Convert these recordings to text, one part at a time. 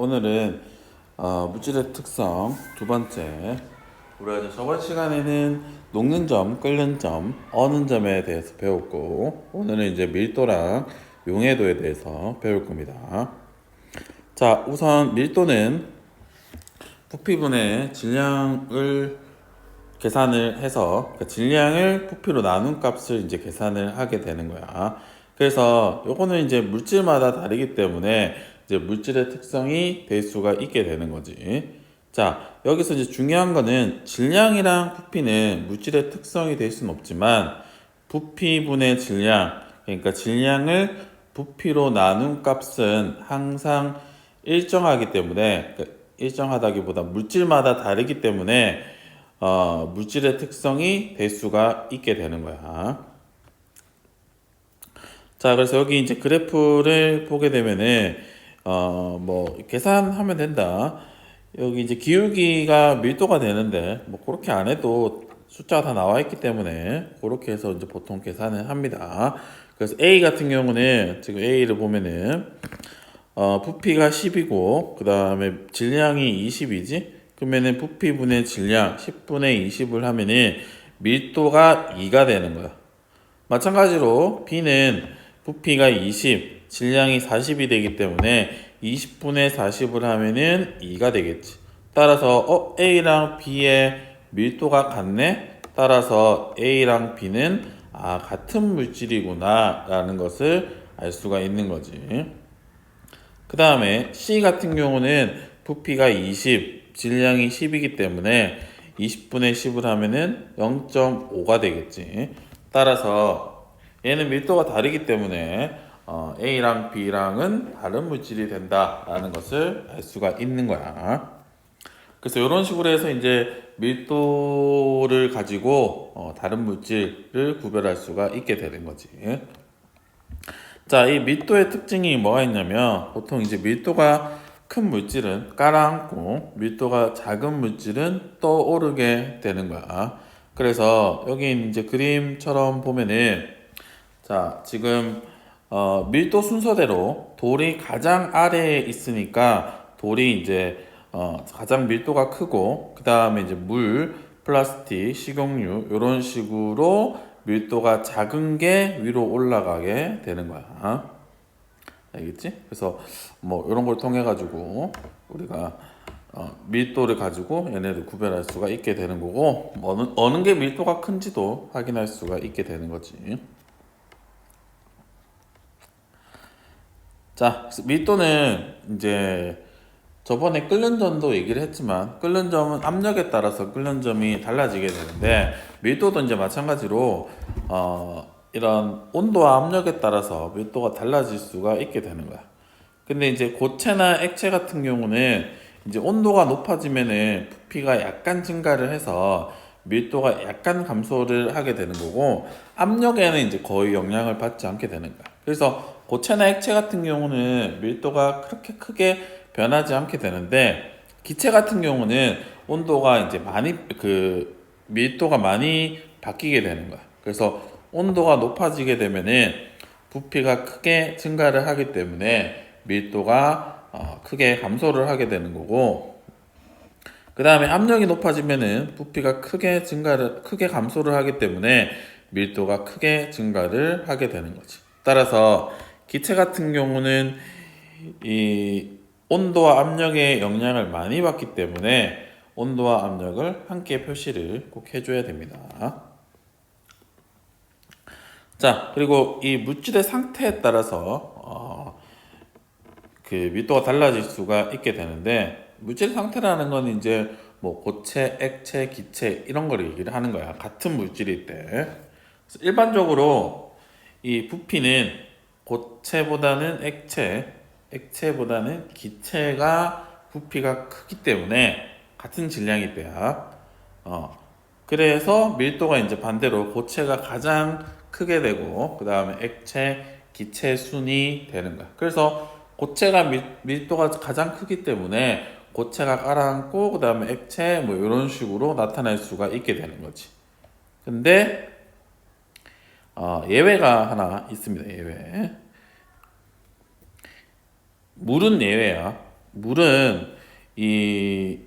오늘은 어, 물질의 특성 두 번째. 우리가 이제 저번 시간에는 녹는 점, 끓는 점, 어는 점에 대해서 배웠고 오늘은 이제 밀도랑 용해도에 대해서 배울 겁니다. 자, 우선 밀도는 부피분의 질량을 계산을 해서 그러니까 질량을 부피로 나눈 값을 이제 계산을 하게 되는 거야. 그래서 요거는 이제 물질마다 다르기 때문에 이제 물질의 특성이 될 수가 있게 되는 거지. 자, 여기서 이제 중요한 거는 질량이랑 부피는 물질의 특성이 될 수는 없지만 부피분의 질량, 그러니까 질량을 부피로 나눈 값은 항상 일정하기 때문에 그러니까 일정하다기보다 물질마다 다르기 때문에 어, 물질의 특성이 될 수가 있게 되는 거야. 자, 그래서 여기 이제 그래프를 보게 되면은 어, 뭐 계산하면 된다. 여기 이제 기울기가 밀도가 되는데 뭐 그렇게 안 해도 숫자가 다 나와 있기 때문에 그렇게 해서 이제 보통 계산을 합니다. 그래서 A 같은 경우는 지금 A를 보면은 어, 부피가 10이고 그 다음에 질량이 20이지? 그러면은 부피분의 질량 10분의 20을 하면은 밀도가 2가 되는 거야. 마찬가지로 B는 부피가 20, 질량이 40이 되기 때문에 20분의 40을 하면은 2가 되겠지. 따라서 어 A랑 B의 밀도가 같네. 따라서 A랑 B는 아 같은 물질이구나라는 것을 알 수가 있는 거지. 그 다음에 C 같은 경우는 부피가 20, 질량이 10이기 때문에 20분의 10을 하면은 0.5가 되겠지. 따라서 얘는 밀도가 다르기 때문에 어, A랑 B랑은 다른 물질이 된다라는 것을 알 수가 있는 거야. 그래서 이런 식으로 해서 이제 밀도를 가지고 어, 다른 물질을 구별할 수가 있게 되는 거지. 자, 이 밀도의 특징이 뭐가 있냐면 보통 이제 밀도가 큰 물질은 깔아앉고 밀도가 작은 물질은 떠오르게 되는 거야. 그래서 여기 이제 그림처럼 보면은 자, 지금 어, 밀도 순서대로 돌이 가장 아래에 있으니까 돌이 이제 어, 가장 밀도가 크고 그 다음에 이제 물, 플라스틱, 식용유 이런 식으로 밀도가 작은 게 위로 올라가게 되는 거야. 알겠지? 그래서 뭐 이런 걸 통해 가지고 우리가 어, 밀도를 가지고 얘네를 구별할 수가 있게 되는 거고 뭐 어느 어느 게 밀도가 큰지도 확인할 수가 있게 되는 거지. 자, 밀도는 이제 저번에 끓는 점도 얘기를 했지만 끓는 점은 압력에 따라서 끓는 점이 달라지게 되는데 밀도도 이제 마찬가지로 어, 이런 온도와 압력에 따라서 밀도가 달라질 수가 있게 되는 거야. 근데 이제 고체나 액체 같은 경우는 이제 온도가 높아지면은 부피가 약간 증가를 해서 밀도가 약간 감소를 하게 되는 거고 압력에는 이제 거의 영향을 받지 않게 되는 거야. 그래서 고체나 액체 같은 경우는 밀도가 그렇게 크게 변하지 않게 되는데 기체 같은 경우는 온도가 이제 많이 그 밀도가 많이 바뀌게 되는 거야. 그래서 온도가 높아지게 되면은 부피가 크게 증가를 하기 때문에 밀도가 어, 크게 감소를 하게 되는 거고 그 다음에 압력이 높아지면은 부피가 크게 증가를 크게 감소를 하기 때문에 밀도가 크게 증가를 하게 되는 거지. 따라서 기체 같은 경우는 이 온도와 압력의 영향을 많이 받기 때문에 온도와 압력을 함께 표시를 꼭 해줘야 됩니다. 자, 그리고 이 물질의 상태에 따라서 어, 그 밀도가 달라질 수가 있게 되는데 물질 상태라는 건 이제 뭐 고체, 액체, 기체 이런 걸 얘기를 하는 거야. 같은 물질일 때. 일반적으로 이 부피는 고체보다는 액체, 액체보다는 기체가 부피가 크기 때문에 같은 질량일 때야. 어. 그래서 밀도가 이제 반대로 고체가 가장 크게 되고 그 다음에 액체, 기체 순이 되는 거야. 그래서 고체가 밀, 밀도가 가장 크기 때문에 고체가 깔아앉고 그 다음에 액체 뭐 이런 식으로 나타날 수가 있게 되는 거지. 근데 어, 예외가 하나 있습니다. 예외. 물은 예외야. 물은 이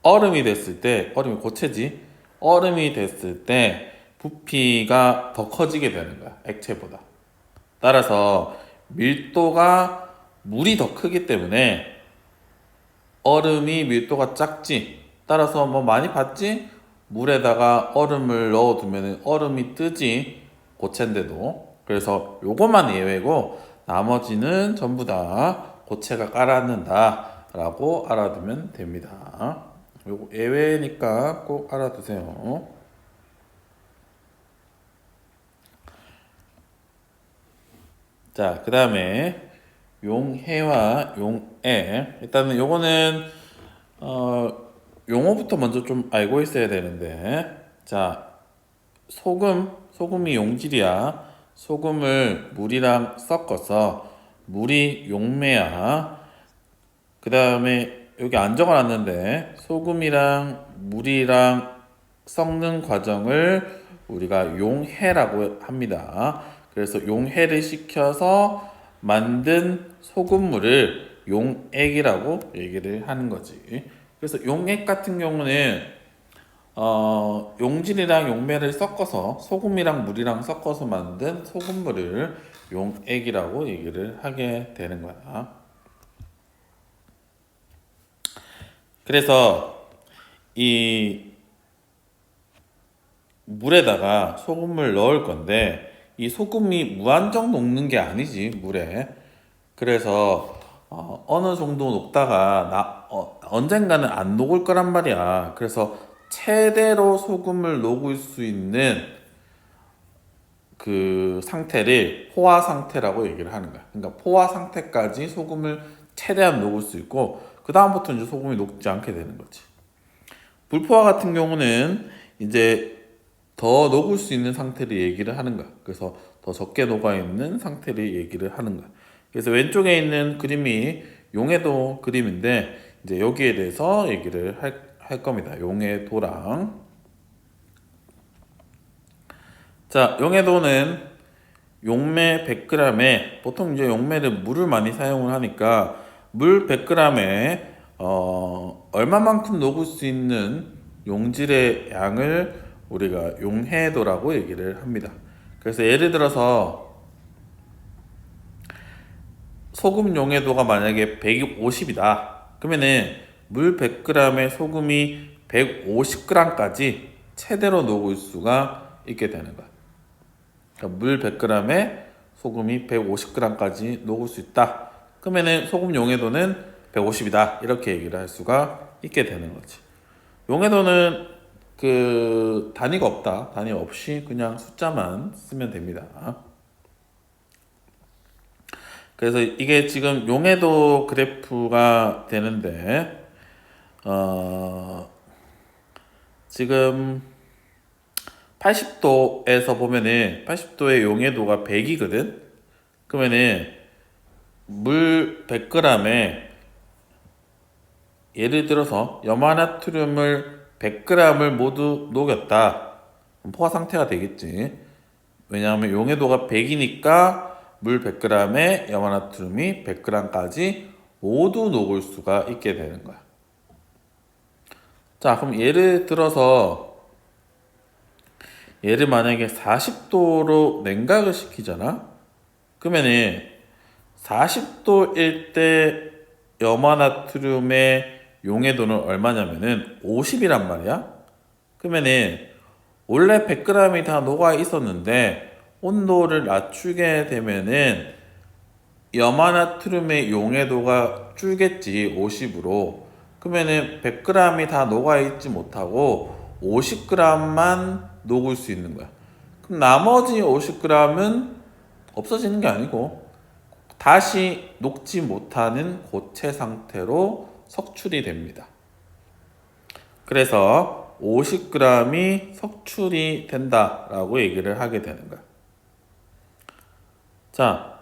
얼음이 됐을 때 얼음이 고체지 얼음이 됐을 때 부피가 더 커지게 되는 거야 액체보다 따라서 밀도가 물이 더 크기 때문에 얼음이 밀도가 작지 따라서 뭐 많이 봤지 물에다가 얼음을 넣어두면 얼음이 뜨지 고체인데도. 그래서 요것만 예외고 나머지는 전부 다 고체가 깔아앉는다 라고 알아두면 됩니다. 요거 예외니까 꼭 알아두세요. 자 그 다음에 용해와 용애 일단은 요거는 어 용어부터 먼저 좀 알고 있어야 되는데. 자 소금 소금이 용질이야 소금을 물이랑 섞어서 물이 용매야 그 다음에 여기 안 적어놨는데 소금이랑 물이랑 섞는 과정을 우리가 용해라고 합니다. 그래서 용해를 시켜서 만든 소금물을 용액이라고 얘기를 하는 거지. 그래서 용액 같은 경우는 어, 용질이랑 용매를 섞어서 소금이랑 물이랑 섞어서 만든 소금물을 용액이라고 얘기를 하게 되는 거야. 그래서 이 물에다가 소금을 넣을 건데 이 소금이 무한정 녹는 게 아니지 물에. 그래서 어, 어느 정도 녹다가 나 어, 언젠가는 안 녹을 거란 말이야. 그래서 최대로 소금을 녹일 수 있는 그 상태를 포화 상태라고 얘기를 하는 거야. 그러니까 포화 상태까지 소금을 최대한 녹을 수 있고 그 다음부터 이제 소금이 녹지 않게 되는 거지. 불포화 같은 경우는 이제 더 녹을 수 있는 상태를 얘기를 하는 거야. 그래서 더 적게 녹아 있는 상태를 얘기를 하는 거야. 그래서 왼쪽에 있는 그림이 용해도 그림인데 이제 여기에 대해서 얘기를 할, 할 겁니다. 용해도랑 자, 용해도는 용매 100g에 보통 이제 용매를 물을 많이 사용을 하니까 물 100g에 어, 얼마만큼 녹을 수 있는 용질의 양을 우리가 용해도라고 얘기를 합니다. 그래서 예를 들어서 소금 용해도가 만약에 150이다. 그러면은 물 100g에 소금이 150g까지 최대로 녹을 수가 있게 되는 거야. 그러니까 물 100g에 소금이 150g까지 녹을 수 있다. 그러면은 소금 용해도는 150이다. 이렇게 얘기를 할 수가 있게 되는 거지. 용해도는 그 단위가 없다. 단위 없이 그냥 숫자만 쓰면 됩니다. 그래서 이게 지금 용해도 그래프가 되는데 어 지금 80도에서 보면은 80도의 용해도가 100이거든. 그러면은 물 100g에 예를 들어서 염화나트륨을 100g을 모두 녹였다. 포화 상태가 되겠지. 왜냐하면 용해도가 100이니까 물 100g에 염화나트륨이 100g까지 모두 녹을 수가 있게 되는 거야. 자, 그럼 예를 들어서 얘를 만약에 40도로 냉각을 시키잖아. 그러면은 40도일 때 염화나트륨의 용해도는 얼마냐면은 50이란 말이야. 그러면은 원래 100g이 다 녹아 있었는데 온도를 낮추게 되면은 염화나트륨의 용해도가 줄겠지 50으로. 그러면은 100g이 다 녹아 있지 못하고 50g만 녹을 수 있는 거야. 그럼 나머지 50g은 없어지는 게 아니고 다시 녹지 못하는 고체 상태로 석출이 됩니다. 그래서 50g이 석출이 된다라고 얘기를 하게 되는 거야. 자,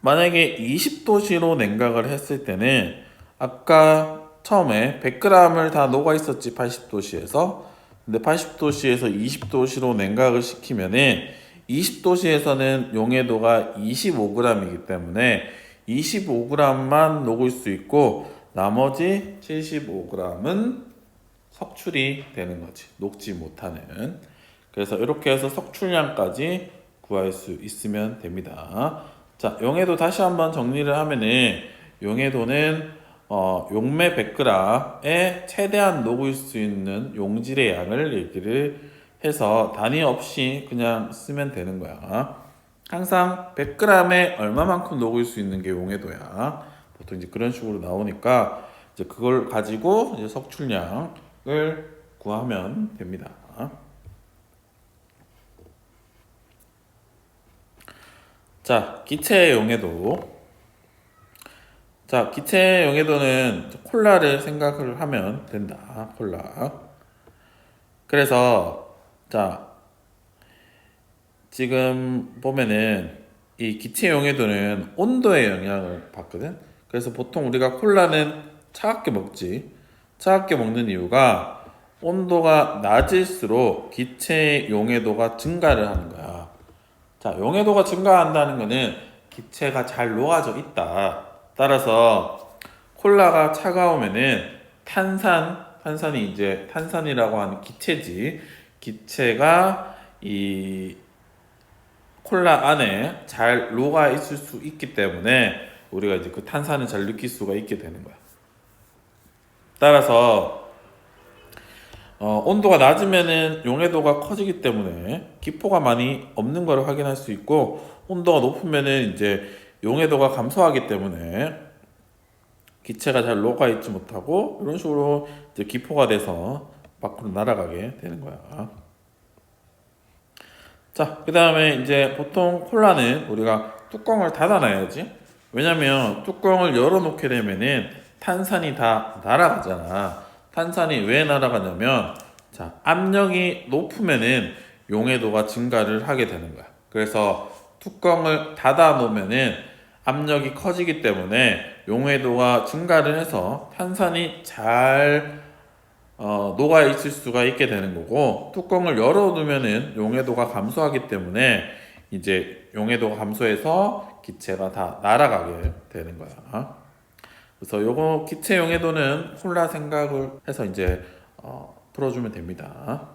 만약에 20도씨로 냉각을 했을 때는 아까 처음에 100g을 다 녹아 있었지 80도씨에서 근데 80도씨에서 20도씨로 냉각을 시키면은 20도씨에서는 용해도가 25g이기 때문에 25g만 녹을 수 있고 나머지 75g은 석출이 되는 거지. 녹지 못하는. 그래서 이렇게 해서 석출량까지 구할 수 있으면 됩니다. 자, 용해도 다시 한번 정리를 하면은 용해도는 어, 용매 100g에 최대한 녹을 수 있는 용질의 양을 얘기를 해서 단위 없이 그냥 쓰면 되는 거야. 항상 100g에 얼마만큼 녹을 수 있는 게 용해도야. 보통 이제 그런 식으로 나오니까 이제 그걸 가지고 이제 석출량을 구하면 됩니다. 자, 기체 용해도. 자, 기체 용해도는 콜라를 생각을 하면 된다. 콜라. 그래서 자, 지금 보면은 이 기체 용해도는 온도의 영향을 받거든. 그래서 보통 우리가 콜라는 차갑게 먹지. 차갑게 먹는 이유가 온도가 낮을수록 기체 용해도가 증가를 하는 거야. 자, 용해도가 증가한다는 거는 기체가 잘 녹아져 있다. 따라서 콜라가 차가우면은 탄산, 탄산이 이제 탄산이라고 하는 기체지. 기체가 이 콜라 안에 잘 녹아 있을 수 있기 때문에 우리가 이제 그 탄산을 잘 느낄 수가 있게 되는 거야. 따라서 어, 온도가 낮으면은 용해도가 커지기 때문에 기포가 많이 없는 걸 확인할 수 있고 온도가 높으면은 이제 용해도가 감소하기 때문에 기체가 잘 녹아 있지 못하고 이런 식으로 이제 기포가 돼서 밖으로 날아가게 되는 거야. 자, 그 다음에 이제 보통 콜라는 우리가 뚜껑을 닫아놔야지. 왜냐면 뚜껑을 열어놓게 되면은 탄산이 다 날아가잖아. 탄산이 왜 날아가냐면 자 압력이 높으면은 용해도가 증가를 하게 되는 거야. 그래서 뚜껑을 닫아 놓으면은 압력이 커지기 때문에 용해도가 증가를 해서 탄산이 잘 어, 녹아 있을 수가 있게 되는 거고 뚜껑을 열어 두면은 용해도가 감소하기 때문에 이제 용해도가 감소해서 기체가 다 날아가게 되는 거야. 그래서 요거 기체 용해도는 콜라 생각을 해서 이제 어, 풀어주면 됩니다.